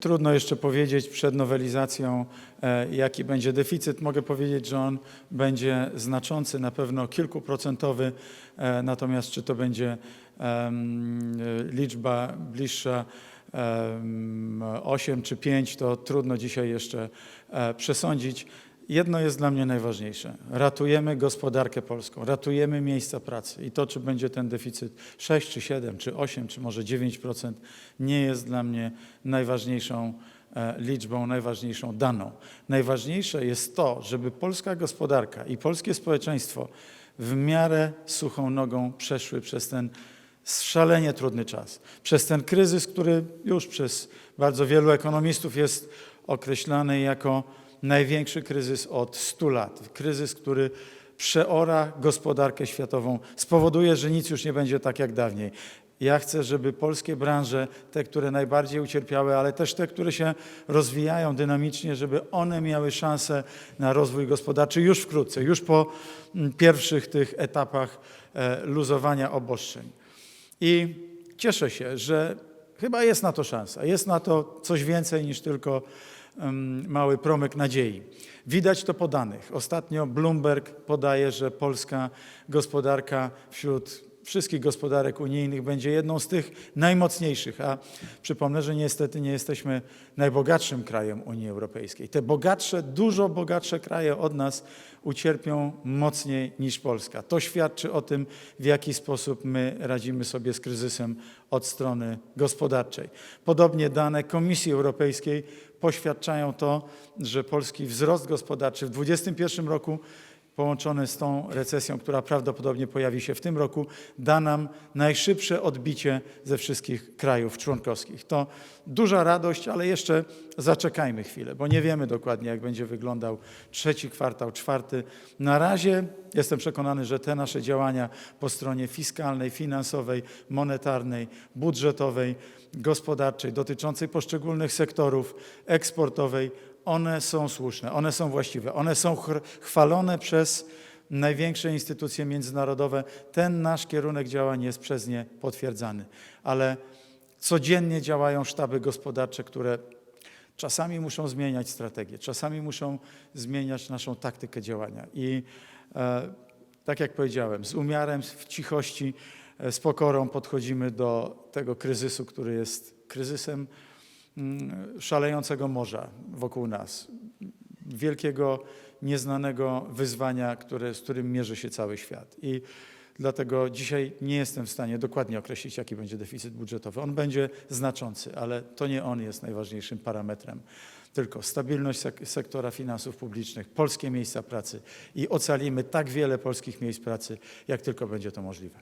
Trudno jeszcze powiedzieć przed nowelizacją, e, jaki będzie deficyt. Mogę powiedzieć, że on będzie znaczący, na pewno kilkuprocentowy, e, natomiast czy to będzie em, liczba bliższa em, 8 czy 5, to trudno dzisiaj jeszcze e, przesądzić. Jedno jest dla mnie najważniejsze. Ratujemy gospodarkę polską, ratujemy miejsca pracy i to, czy będzie ten deficyt 6 czy 7, czy 8, czy może 9%, nie jest dla mnie najważniejszą e, liczbą, najważniejszą daną. Najważniejsze jest to, żeby polska gospodarka i polskie społeczeństwo w miarę suchą nogą przeszły przez ten szalenie trudny czas, przez ten kryzys, który już przez bardzo wielu ekonomistów jest określany jako największy kryzys od 100 lat. Kryzys, który przeora gospodarkę światową, spowoduje, że nic już nie będzie tak jak dawniej. Ja chcę, żeby polskie branże, te, które najbardziej ucierpiały, ale też te, które się rozwijają dynamicznie, żeby one miały szansę na rozwój gospodarczy już wkrótce, już po mm, pierwszych tych etapach e, luzowania obostrzeń. I cieszę się, że chyba jest na to szansa. Jest na to coś więcej niż tylko mały promyk nadziei. Widać to po danych. Ostatnio Bloomberg podaje, że polska gospodarka wśród wszystkich gospodarek unijnych będzie jedną z tych najmocniejszych, a przypomnę, że niestety nie jesteśmy najbogatszym krajem Unii Europejskiej. Te bogatsze, dużo bogatsze kraje od nas ucierpią mocniej niż Polska. To świadczy o tym, w jaki sposób my radzimy sobie z kryzysem od strony gospodarczej. Podobnie dane Komisji Europejskiej poświadczają to, że polski wzrost gospodarczy w 2021 roku połączony z tą recesją, która prawdopodobnie pojawi się w tym roku, da nam najszybsze odbicie ze wszystkich krajów członkowskich. To duża radość, ale jeszcze zaczekajmy chwilę, bo nie wiemy dokładnie, jak będzie wyglądał trzeci kwartał, czwarty. Na razie jestem przekonany, że te nasze działania po stronie fiskalnej, finansowej, monetarnej, budżetowej, gospodarczej, dotyczącej poszczególnych sektorów, eksportowej, one są słuszne, one są właściwe, one są chwalone przez największe instytucje międzynarodowe. Ten nasz kierunek działań jest przez nie potwierdzany, ale codziennie działają sztaby gospodarcze, które czasami muszą zmieniać strategię, czasami muszą zmieniać naszą taktykę działania. I e, tak jak powiedziałem, z umiarem, w cichości, e, z pokorą podchodzimy do tego kryzysu, który jest kryzysem szalejącego morza wokół nas, wielkiego, nieznanego wyzwania, które, z którym mierzy się cały świat. I dlatego dzisiaj nie jestem w stanie dokładnie określić, jaki będzie deficyt budżetowy. On będzie znaczący, ale to nie on jest najważniejszym parametrem, tylko stabilność sek- sektora finansów publicznych, polskie miejsca pracy i ocalimy tak wiele polskich miejsc pracy, jak tylko będzie to możliwe.